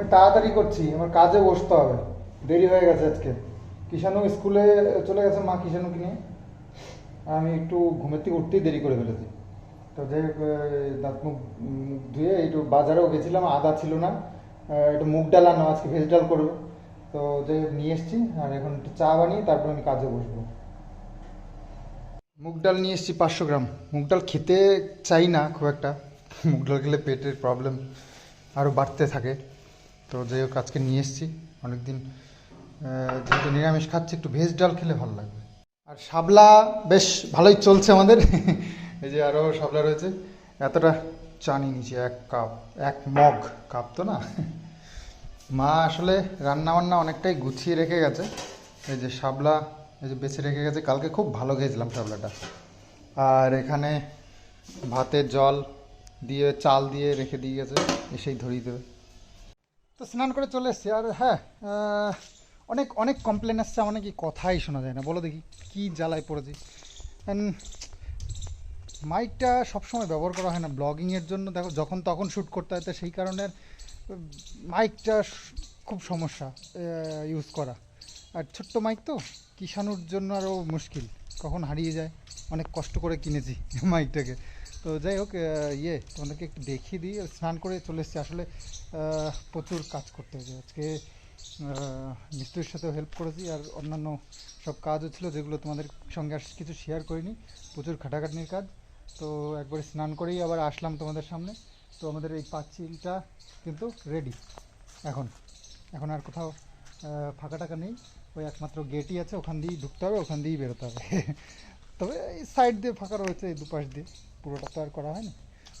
আমি তাড়াতাড়ি করছি, আমার কাজে বসতে হবে। দেরি হয়ে গেছে আজকে। কিষানু স্কুলে চলে গেছে মা কিষানুকে নিয়ে। আমি একটু ঘুমের থেকে উঠতেই দেরি করে ফেলেছি। তো যাই দাঁত মুখ ধুয়ে একটু বাজারেও গেছিলাম, আদা ছিল না। একটু মুগ ডাল আনো আজকে ভেজ ডাল করব। তো যাই নিয়ে এসছি, আর এখন একটু চা বানিয়ে তারপর আমি কাজে বসবো। মুগ ডাল নিয়ে এসেছি পাঁচশো গ্রাম। মুগ ডাল খেতে চাই না, খুব একটা। মুগ ডাল খেলে পেটের প্রবলেম আরও বাড়তে থাকে। তো যাই হোক আজকে নিয়ে এসেছি। অনেকদিন যেহেতু নিরামিষ খাচ্ছি, একটু ভেজ ডাল খেলে ভালো লাগবে। আর শাবলা বেশ ভালোই চলছে আমাদের। এই যে আরও শাবলা রয়েছে। এতটা চা নিয়ে নিয়েছি, এক কাপ, এক মগ কাপ তো না? মা আসলে রান্না বান্না অনেকটাই গুছিয়ে রেখে গেছে। এই যে শাবলা, এই যে বেছে রেখে গেছে। কালকে খুব ভালো খেয়েছিলাম শাবলাটা। আর এখানে ভাতের জল দিয়ে, চাল দিয়ে রেখে দিয়ে গেছে। এসেই ধরিয়ে দেবে। তো স্নান করে চলে এসছি। আর হ্যাঁ অনেক অনেক কমপ্লেন আসছে, আমার নাকি কথাই শোনা যায় না। বলো দেখি, কী জ্বালায় পড়েছি। মাইকটা সবসময় ব্যবহার করা হয় না ব্লগিংয়ের জন্য। দেখো, যখন তখন শ্যুট করতে হয়, তো সেই কারণে মাইকটা খুব সমস্যা ইউজ করা। আর ছোট্ট মাইক তো কিষানুর জন্য আরও মুশকিল, কখন হারিয়ে যায়। অনেক কষ্ট করে কিনেছি মাইকটাকে তো যাই হোক ইয়ে তোমাদেরকে একটু দেখিয়ে দিই স্নান করে চলে এসেছি। আসলে প্রচুর কাজ করতে হয়েছে। আজকে মিস্ত্রির সাথেও হেল্প করেছি, আর অন্যান্য সব কাজও ছিল যেগুলো তোমাদের সঙ্গে আর কিছু শেয়ার করিনি। প্রচুর খাটাখাটনির কাজ। তো একবারে স্নান করেই আবার আসলাম তোমাদের সামনে। তো আমাদের এই পাঁচিলটা কিন্তু রেডি এখন এখন আর কোথাও ফাঁকা টাকা নেই। ওই একমাত্র গেটই আছে, ওখান দিয়েই ঢুকতে হবে, ওখান দিয়েই বেরোতে হবে। তবে এই সাইড দিয়ে ফাঁকা রয়েছে, এই দুপাশ দিয়ে। পুরোটা তো আর করা হয়নি।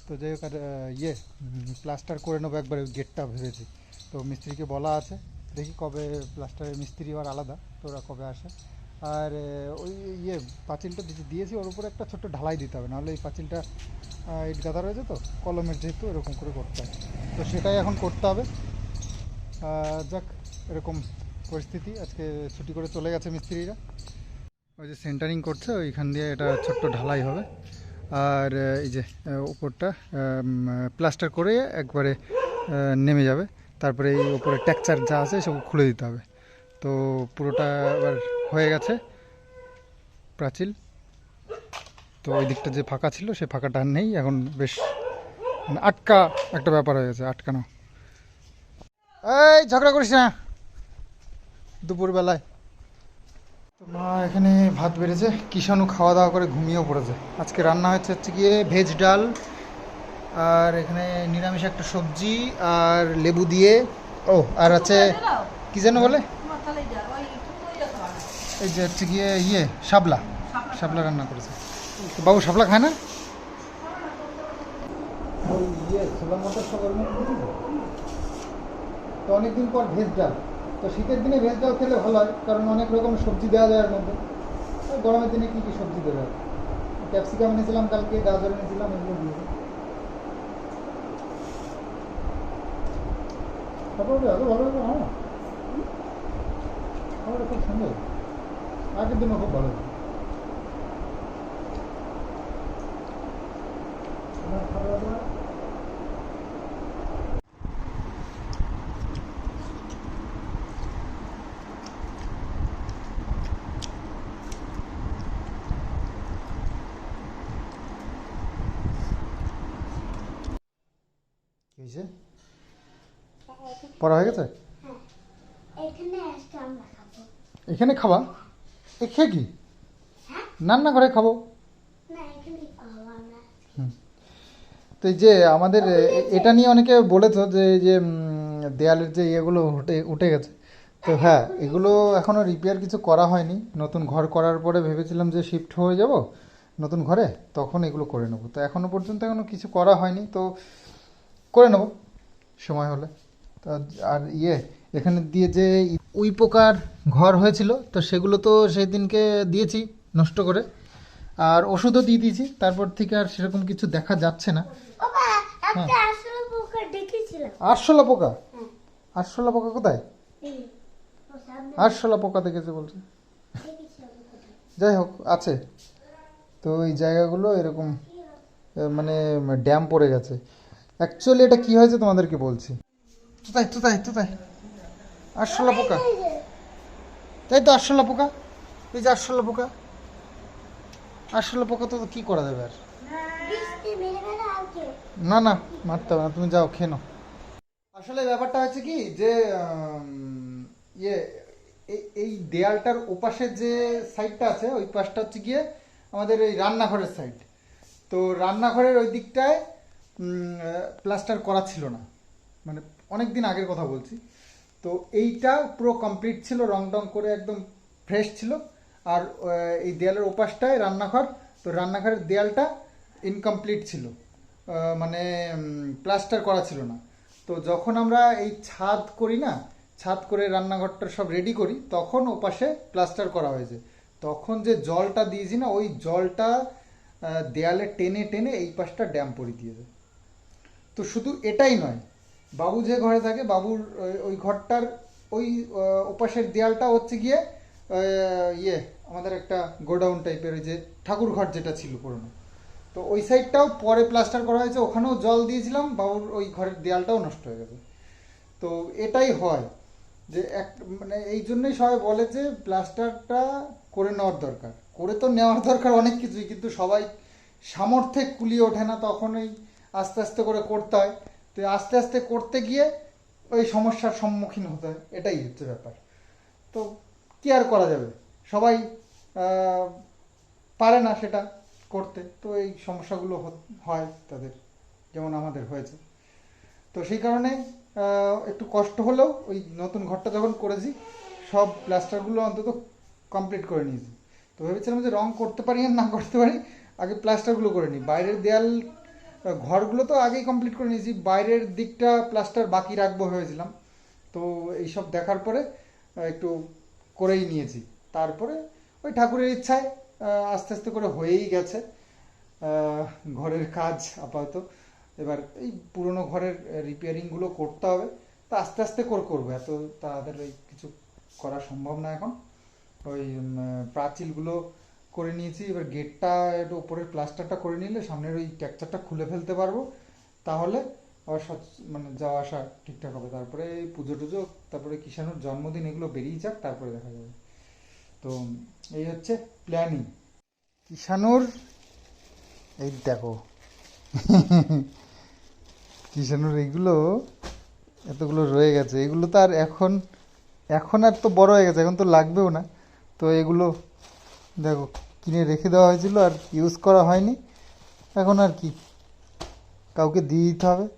তো যাই হোক, আর ইয়ে প্লাস্টার করে নেব একবারে গেটটা ভেবেছি। তো মিস্ত্রিকে বলা আছে, দেখি কবে প্লাস্টারের মিস্ত্রি আবার আলাদা, তো ওরা কবে আসে। আর ওই ইয়ে পাঁচিলটা দিয়েছি ওর উপরে একটা ছোট্ট ঢালাই দিতে হবে, নাহলে এই পাঁচিলটা ইট গাদা রয়েছে তো, কলমের যেহেতু এরকম করে করতে হবে। তো সেটাই এখন করতে হবে। যাক, এরকম পরিস্থিতি, আজকে ছুটি করে চলে গেছে মিস্ত্রিরা। ওই যে সেন্টারিং করছে, ওইখান দিয়ে এটা ছোট্ট ঢালাই হবে। আর এই যে উপরটা প্লাস্টার করে একবারে নেমে যাবে। তারপরে এই উপরে টেক্সচার যা আছে সব খুলে দিতে হবে। তো পুরোটা এবার হয়ে গেছে প্রাচীল। তো ওই দিকটা যে ফাঁকা ছিল, সে ফাঁকাটা আর নেই। এখন বেশ মানে আটকা একটা ব্যাপার হয়ে গেছে, আটকানো। এই, ঝগড়া করিস না। দুপুরবেলায় তো মা এখানে ভাত বেড়েছে। কিষাণু খাওয়া দাওয়া করে ঘুমিয়েও পড়েছে। আজকে রান্না হয়েছে হচ্ছে গিয়ে ভেজ ডাল আর এখানে নিরামিষ একটা সবজি আর লেবু দিয়ে ও আর আছে কি যেন বলে? এই যে হচ্ছে গিয়ে ইয়ে শাপলা। শাপলা রান্না করেছে। তো বাবু শাপলা খায় না? ইয়ে অনেকদিন পর ভেজ ডাল। তো শীতের দিনে ভেজ ডাল খেলে ভালো হয়, কারণ অনেক রকম সবজি দেওয়া যায় এর মধ্যে। গরমের দিনে কী কী সবজি দেবে ক্যাপসিকাম এনেছিলাম কালকে, গাজর এনেছিলাম, এগুলো দিয়েছে তারপর এত ভালো হবে হ্যাঁ। খাবারটা খুব সুন্দর। আগের দিনও খুব ভালো। আমার খাবার দাবার কি পড়া হয়ে গেছে? এখানে খাব। এখানে খাবা? এ খেয়ে কি? রান্না করে খাব? তো এই যে আমাদের এটা নিয়ে অনেকে বলেছ যে এই যে দেয়ালের যে ইয়েগুলো উঠে উঠে গেছে। তো হ্যাঁ এগুলো এখনও রিপেয়ার কিছু করা হয়নি। নতুন ঘর করার পরে ভেবেছিলাম যে শিফট হয়ে যাব নতুন ঘরে তখন এগুলো করে নেব। তো এখনও পর্যন্ত এখনও কিছু করা হয়নি। তো করে নেব। সময় হলে। তা আর ইয়ে এখানে দিয়ে যে উই পোকার ঘর হয়েছিল তো সেগুলো তো সেই দিনকে দিয়েছি নষ্ট করে। আর ওষুধও দিয়ে দিয়েছি তারপর থেকে আর সেরকম কিছু দেখা যাচ্ছে না। দেখেছিলাম। আরশোলা পোকা? হ্যাঁ। আরশোলা পোকা কোথায়? আরশোলা পোকা দেখেছে বলছে। যাই হোক আছে। তো এই জায়গাগুলো এরকম মানে ড্যাম পড়ে গেছে। অ্যাকচুয়ালি এটা কি হয়েছে তোমাদেরকে বলছি? তোতাই তোতাই তোতাই। আরশোলা পোকা। তাই তো আরশোলা পোকা। এই যে আরশোলা পোকা। আরশোলা পোকা তো কি করা যাবে আর? না না, মারতে হবে না, তুমি যাও, খেয়ে নাও। আসলে ব্যাপারটা হচ্ছে কি যে ইয়ে এই দেয়ালটার ওপাশে যে সাইডটা আছে, ওই পাশটা হচ্ছে গিয়ে আমাদের এই রান্নাঘরের সাইড। তো রান্নাঘরের ওই দিকটায় প্লাস্টার করা ছিল না। মানে অনেক দিন আগের কথা বলছি। তো এইটা পুরো কমপ্লিট ছিল রং টং করে একদম ফ্রেশ ছিল। আর এই দেয়ালের ওপাশটায় রান্নাঘর, তো রান্নাঘরের দেয়ালটা ইনকমপ্লিট ছিল। মানে প্লাস্টার করা ছিল না। তো যখন আমরা এই ছাদ করি না, ছাদ করে রান্নাঘরটা সব রেডি করি, তখন ওপাশে প্লাস্টার করা হয়েছে। তখন যে জলটা দিয়েছি না, ওই জলটা দেয়ালে টেনে টেনে এই পাশটা ড্যাম পরি দিয়েছে তো শুধু এটাই নয়, বাবু যে ঘরে থাকে, বাবুর ওই- ঘরটার ওই ওপাশের দেয়ালটা হচ্ছে গিয়ে ইয়ে আমাদের একটা গোডাউন টাইপের ওই যে ঠাকুর ঘর যেটা ছিল পুরনো। তো ওই সাইডটাও পরে প্লাস্টার করা হয়েছে, ওখানেও জল দিয়েছিলাম, বাবুর ওই ঘরের দেয়ালটাও নষ্ট হয়ে গেছে। তো এটাই হয় যে এক মানে এই জন্যই সবাই বলে যে প্লাস্টারটা করে নেওয়ার দরকার। করে তো নেওয়ার দরকার অনেক কিছুই, কিন্তু সবাই সামর্থ্যে কুলিয়ে ওঠে না তখন ওই আস্তে আস্তে করে করতে হয়। তো আস্তে আস্তে করতে গিয়ে ওই সমস্যার সম্মুখীন হতে হয়। এটাই হচ্ছে ব্যাপার। তো কি আর করা যাবে? সবাই পারে না সেটা করতে। তো এই সমস্যাগুলো হয় তাদের, যেমন আমাদের হয়েছে। তো সেই কারণে একটু কষ্ট হলেও ওই নতুন ঘরটা যখন করেছি, সব প্লাস্টারগুলো অন্তত কমপ্লিট করে নিয়েছি। তো ভেবেছিলাম যে রং করতে পারি আর না করতে পারি, আগে প্লাস্টারগুলো করে নিই। বাইরের দেয়াল ঘরগুলো তো আগেই কমপ্লিট করে নিয়েছি। বাইরের দিকটা প্লাস্টার বাকি রাখব ভেবেছিলাম। তো এইসব দেখার পরে একটু করেই নিয়েছি। তারপরে ওই ঠাকুরের ইচ্ছায় আস্তে আস্তে করে হয়েই গেছে। ঘরের কাজ আপাতত। এবার এই পুরনো ঘরের রিপেয়ারিংগুলো করতে হবে। তা আস্তে আস্তে করে করব। এত তাড়াতাড়ি কিছু করা সম্ভব না এখন। ওই প্রাচীলগুলো করে নিয়েছি, এবার গেটটা একটু উপরের প্লাস্টারটা করে নিলে সামনের ওই টেক্সচারটা খুলে ফেলতে পারব, তাহলে আবার মানে যাওয়া আসা ঠিকঠাক হবে। তারপরে এই পুজো টুজো, তারপরে কিষাণুর জন্মদিন এগুলো বেরিয়ে যাক, তারপরে দেখা যাবে। তো এই হচ্ছে প্ল্যানিং কিষাণুর, এই দেখো, কিষাণুর এইগুলো এতগুলো রয়ে গেছে। এগুলো তো আর এখন এখন আর তো বড় হয়ে গেছে, এখন তো লাগবেও না। তো এগুলো দেখো, কিনে রেখে দেওয়া হয়েছিল আর ইউজ করা হয়নি। এখন আর কি? কাউকে দিয়ে দিতে হবে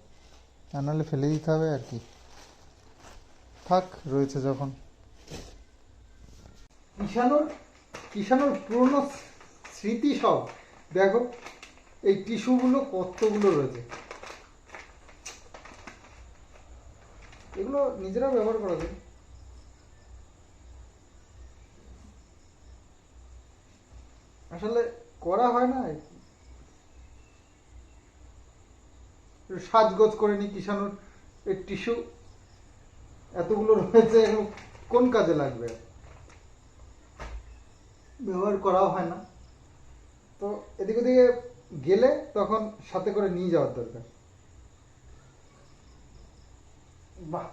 তা নাহলে ফেলে দিতে হবে আর কি। থাক, রয়েছে যখন। কিষাণুর কিষাণুর পুরনো স্মৃতি সব। দেখো, এই টিস্যুগুলো কতগুলো রয়েছে। এগুলো নিজেরা ব্যবহার করা যায়। আসলে করা হয় না? সাজগোজ করে নি কিষাণুর টিস্যু এতগুলো রয়েছে কোন কাজে লাগবে? ব্যবহার করাও হয় না। তো এদিক ওদিকে গেলে তখন সাথে করে নিয়ে যাওয়ার দরকার। বাহ।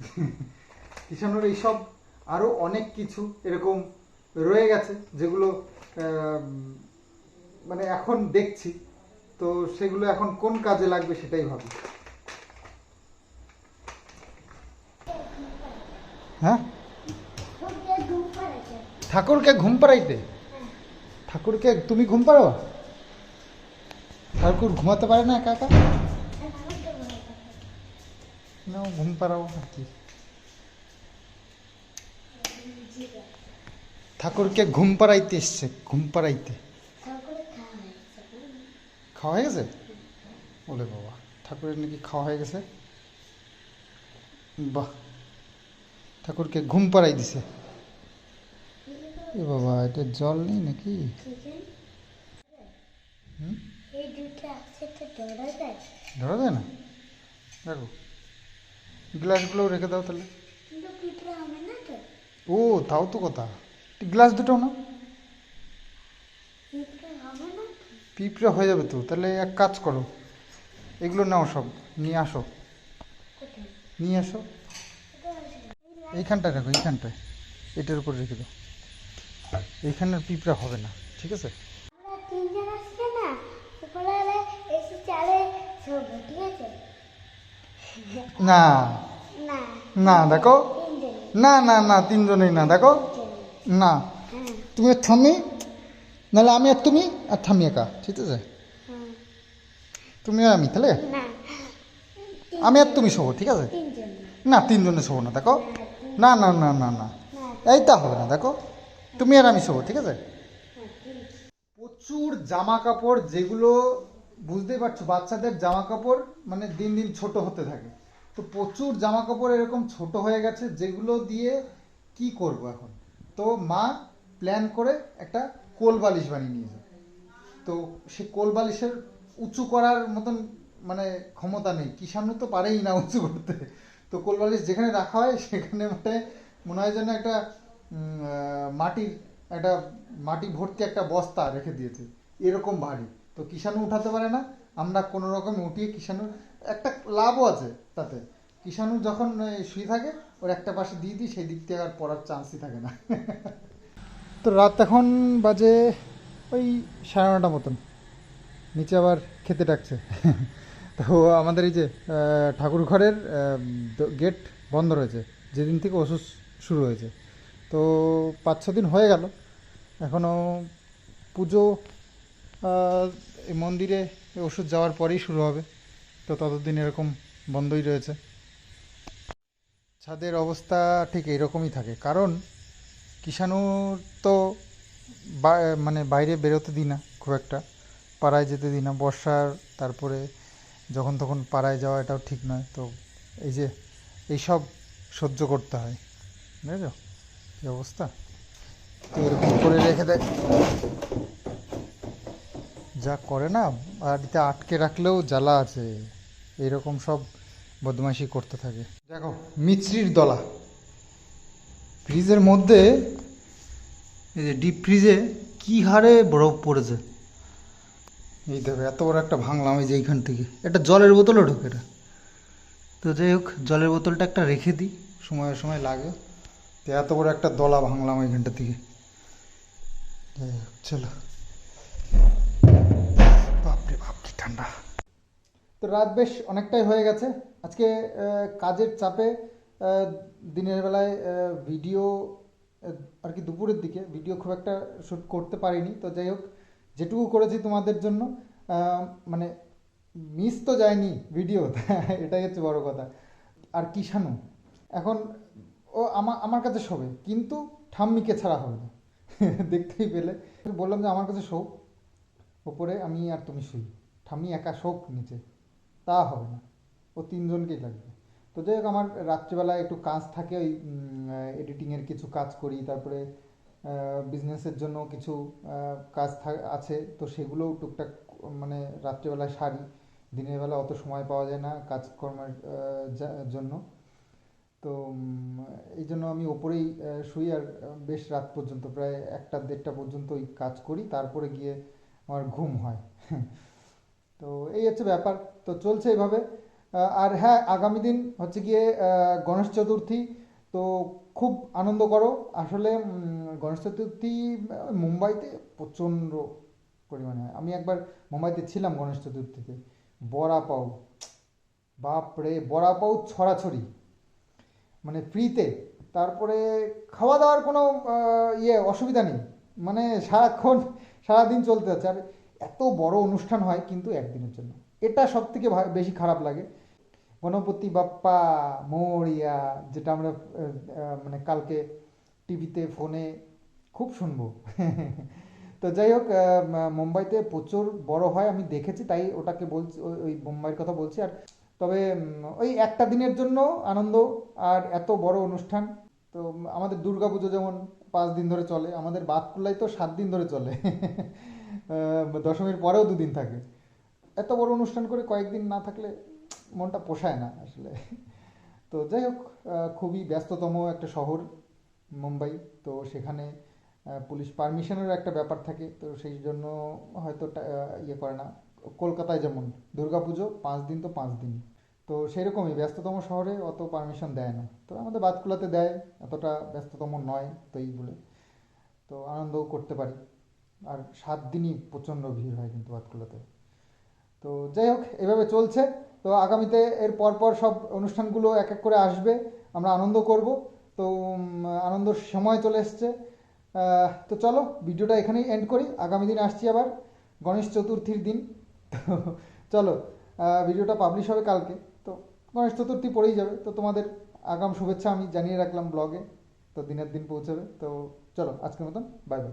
কিষানোর এইসব আরও অনেক কিছু এরকম রয়ে গেছে, যেগুলো মানে এখন দেখছি। তো সেগুলো এখন কোন কাজে লাগবে সেটাই ভাবি। হ্যাঁ। ঠাকুরকে ঘুম পাড়াইতে? ঠাকুরকে তুমি ঘুম পাড়ো ঠাকুর ঘুমাতে পারে না একা একা? না ঘুম পাড়াবো আর কি ঠাকুরকে ঘুম পাড়াইতে এসছে ঘুম পাড়াইতে। খাওয়া হয়ে গেছে? বলে বাবা ঠাকুরের নাকি খাওয়া হয়ে গেছে? বাহ ঠাকুরকে ঘুম পাড়াই দিছে। এ বাবা এটা জল নেই নাকি? ধরা যায় না? দেখো। গ্লাসগুলো রেখে দাও তাহলে। ও তাও তো কথা। গ্লাস দুটো না পিঁপড়া হয়ে যাবে তো। তাহলে এক কাজ করো। এগুলো নাও সব নিয়ে আসো। নিয়ে আসো। এইখানটায় রাখো এইখানটায়। এটার উপর রেখে দাও। এইখানের পিঁপড়া হবে না ঠিক আছে? ঠিক আছে? না। না। দেখো। না না না তিনজনেই না দেখো। না। হ্যাঁ। তুমি আর থামি নাহলে আমি আর তুমি আর থামি একা ঠিক আছে? হ্যাঁ। তুমি আর আমি তাহলে? আমি আর তুমি শোবো ঠিক আছে? না তিনজনে শোবো না দেখো। না না না না না না। এই তা হবে না দেখো। তুমি আর আমি শোবো ঠিক আছে? প্রচুর জামা কাপড় যেগুলো বুঝতেই পারছ, বাচ্চাদের জামা কাপড় মানে দিন দিন ছোট হতে থাকে। তো প্রচুর জামা কাপড় এরকম ছোট হয়ে গেছে যেগুলো দিয়ে কি করব এখন? তো মা প্ল্যান করে একটা কোল বালিশ বানিয়ে নিয়েছে তো সে কোল বালিশের উঁচু করার মতন মানে ক্ষমতা নেই। কিষাণু তো পারেই না উঁচু করতে। তো কোল বালিশ যেখানে রাখা হয়, সেখানে মানে মনে হয় যেন একটা মাটির, একটা মাটি ভর্তি একটা বস্তা রেখে দিয়েছে। এরকম ভারী। তো কিষাণু উঠাতে পারে না। আমরা কোনো রকম উঠিয়ে কিষাণু, একটা লাভও আছে তাতে। কিষাণু যখন শুয়ে থাকে, ওর একটা পাশে দিয়ে দিই, সেই দিক থেকে আর পড়ার চান্সই থাকে না। তো রাত এখন বাজে ওই সাড়ে নটা মতন। নিচে আবার খেতে ডাকছে। তো আমাদের এই যে ঠাকুর ঘরের গেট বন্ধ রয়েছে। যেদিন থেকে ওষুধ শুরু হয়েছে। তো পাঁচ ছ দিন হয়ে গেল। এখনও পুজো মন্দিরে এই ওষুধ যাওয়ার পরেই শুরু হবে। তো ততদিন এরকম বন্ধই রয়েছে। ছাদের অবস্থা ঠিক এরকমই থাকে। কারণ কিষাণুর তো মানে বাইরে বেরোতে দিই না খুব একটা। পাড়ায় যেতে দিই না। বর্ষার তারপরে যখন তখন পাড়ায় যাওয়া এটাও ঠিক নয়। তো এই যে এইসব সহ্য করতে হয়। বুঝেছ? কি অবস্থা? তো এরকম করে রেখে দেয়। যা করে না, বাড়িতে আটকে রাখলেও জ্বালা আছে। এরকম সব বদমাইশি করতে থাকে। দেখো, মিছরির দলা। ফ্রিজের মধ্যে, এই যে ডিপ ফ্রিজে কি হারে বরফ পড়েছে। এই দেখো, এত বড় একটা ভাঙলাম এই যে এইখান থেকে। একটা জলের বোতলও ঢোকে এটা। তো যাই হোক, জলের বোতলটা একটা রেখে দিই, সময় সময় লাগে। তো এত বড় একটা দলা ভাঙলাম এইখানটা থেকে। চলো। ঠান্ডা তো রাত বেশ অনেকটাই হয়ে গেছে। আজকে কাজের চাপে দিনের বেলায় ভিডিও আর কি দুপুরের দিকে ভিডিও খুব একটা শ্যুট করতে পারিনি। তো যাই হোক, যেটুকু করেছি তোমাদের জন্য মানে মিস তো যায়নি ভিডিও, এটাই হচ্ছে বড় কথা। আর কিষাণু এখন, ও আমার আমার কাছে শোবে, কিন্তু ঠাম্মিকে ছাড়া হবে না। দেখতেই পেলে। বললাম যে আমার কাছে শোক ওপরে আমি আর তুমি শুই। ঠাম্মি একা শোক নিচে, তা হবে না। ও তিনজনকেই লাগবে। তো যাই হোক, আমার রাত্রিবেলায় একটু কাজ থাকে, ওই এডিটিংয়ের কিছু কাজ করি, তারপরে বিজনেসের জন্য কিছু কাজ আছে, তো সেগুলোও টুকটাক মানে রাত্রিবেলায় সারি। দিনের বেলা অত সময় পাওয়া যায় না কাজকর্মের জন্য। তো এই জন্য আমি ওপরেই শুই আর বেশ রাত পর্যন্ত, প্রায় একটা দেড়টা পর্যন্ত ওই কাজ করি। তারপরে গিয়ে আমার ঘুম হয়। তো এই হচ্ছে ব্যাপার। তো চলছে এইভাবে। আর হ্যাঁ আগামী দিন হচ্ছে গিয়ে গণেশ চতুর্থী। তো খুব আনন্দ করো। আসলে গণেশ চতুর্থী মুম্বাইতে প্রচণ্ড পরিমাণে হয়। আমি একবার মুম্বাইতে ছিলাম গণেশ চতুর্থীতে। বড়া পাও। বাপরে বড়া পাও ছড়াছড়ি। মানে ফ্রিতে। তারপরে খাওয়া দাওয়ার কোনো ইয়ে অসুবিধা নেই। মানে সারাক্ষণ, সারাদিন চলতে যাচ্ছে আর এত বড় অনুষ্ঠান হয় কিন্তু একদিনের জন্য। এটা সব থেকে বেশি খারাপ লাগে। গণপতি বাপ্পা, মরিয়া, যেটা আমরা মানে কালকে টিভিতে, ফোনে খুব শুনব। তো যাই হোক মুম্বাইতে প্রচুর বড় হয়, আমি দেখেছি, তাই ওটাকে বলছি ওই- মুম্বাইয়ের কথা বলছি। আর তবে ওই একটা দিনের জন্য আনন্দ, আর এত বড় অনুষ্ঠান, তো আমাদের দুর্গাপুজো যেমন পাঁচ দিন ধরে চলে। আমাদের বাতকুল্লাই তো সাত দিন ধরে চলে। দশমীর পরেও দুদিন থাকে। এত বড় অনুষ্ঠান করে কয়েকদিন না থাকলে মনটা পোষায় না আসলে। তো যাই হোক খুবই ব্যস্ততম একটা শহর মুম্বাই। তো সেখানে পুলিশ পারমিশনেরও একটা ব্যাপার থাকে। তো সেই জন্য হয়তো ইয়ে করে না। কলকাতায় যেমন দুর্গাপুজো, পাঁচ দিন তো পাঁচ দিন। তো সেরকমই ব্যস্ততম শহরে অত পারমিশন দেয় না। তো আমাদের বাতকুলাতে দেয়, এতটা ব্যস্ততম নয়, তো এই বলে। তো আনন্দও করতে পারি। আর সাত দিনই প্রচণ্ড ভিড় হয় কিন্তু বাতকুলাতে। তো যাই হোক, এভাবে চলছে। তো আগামীতে এর পরপর সব অনুষ্ঠানগুলো এক এক করে আসবে। আমরা আনন্দ করব। তো আনন্দর সময় চলে এসছে। তো চলো, ভিডিওটা এখানেই এন্ড করি। আগামী দিন আসছি আবার। গণেশ চতুর্থীর দিন। তো চলো ভিডিওটা পাবলিশ হবে কালকে। গণেশ চতুর্থী পড়েই যাবে। তো তোমাদের আগাম শুভেচ্ছা আমি জানিয়ে রাখলাম ব্লগে। তো দিনের দিন পৌঁছাবে। তো চলো, আজকের মতন বাই বাই